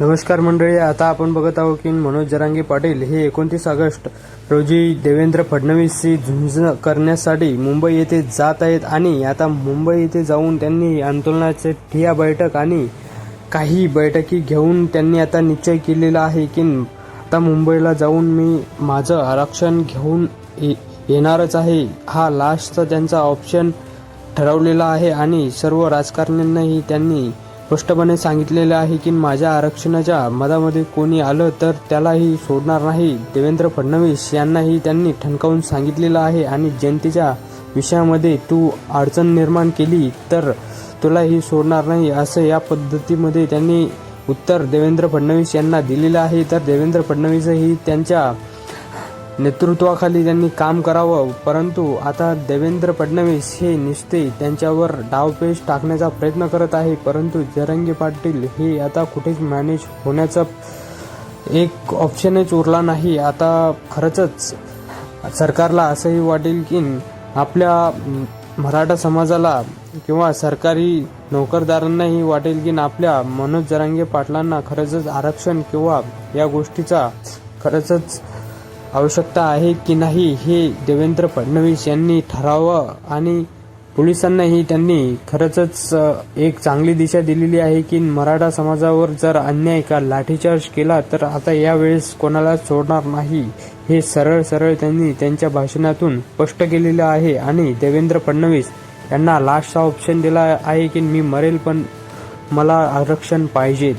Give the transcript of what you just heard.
नमस्कार मंडळी आता आपण बघत आहोत की मनोज जरांगे पाटील हे एकोणतीस ऑगस्ट रोजी देवेंद्र फडणवीसशी झुंज करण्यासाठी मुंबई येथे जात आहेत आणि आता मुंबई येथे जाऊन त्यांनी आंदोलनाचे ठिया बैठक आणि काही बैठकी घेऊन त्यांनी आता निश्चय केलेला आहे की आता मुंबईला जाऊन मी माझं आरक्षण घेऊन ये- येणारच आहे. हा लास्टचा त्यांचा ऑप्शन ठरवलेला आहे आणि सर्व राजकारण्यांनाही त्यांनी स्पष्टपणे सांगितलेलं आहे की माझ्या आरक्षणाच्या मधामध्ये कोणी आलं तर त्यालाही सोडणार नाही. देवेंद्र फडणवीस यांनाही त्यांनी ठणकावून सांगितलेलं आहे आणि जनतेच्या विषयामध्ये तू अडचण निर्माण केली तर तुलाही सोडणार नाही असं या पद्धतीमध्ये त्यांनी उत्तर देवेंद्र फडणवीस यांना दिलेलं आहे. तर देवेंद्र फडणवीसही त्यांच्या नेतृत्वाखाली त्यांनी काम करावं परंतु आता देवेंद्र फडणवीस हे नुसते त्यांच्यावर डावपेच टाकण्याचा प्रयत्न करत आहे परंतु जरंगे पाटील हे आता कुठेच मॅनेज होण्याचा एक ऑप्शनच उरला नाही. आता खरंच सरकारला असंही वाटेल की आपल्या मराठा समाजाला किंवा सरकारी नोकरदारांनाही वाटेल की आपल्या मनोज जरांगे पाटलांना खरंच आरक्षण किंवा या गोष्टीचा खरंच आवश्यकता आहे की नाही हे देवेंद्र फडणवीस यांनी ठरावं आणि पोलिसांनाही त्यांनी खरंच एक चांगली दिशा दिलेली आहे की मराठा समाजावर जर अन्याय का लाठीचार्ज केला तर आता यावेळेस कोणाला सोडणार नाही? हे सरळ सरळ त्यांनी त्यांच्या भाषणातून स्पष्ट केलेलं आहे आणि देवेंद्र फडणवीस यांना लास्टचा ऑप्शन दिला आहे की मी मरेल पण मला आरक्षण पाहिजे.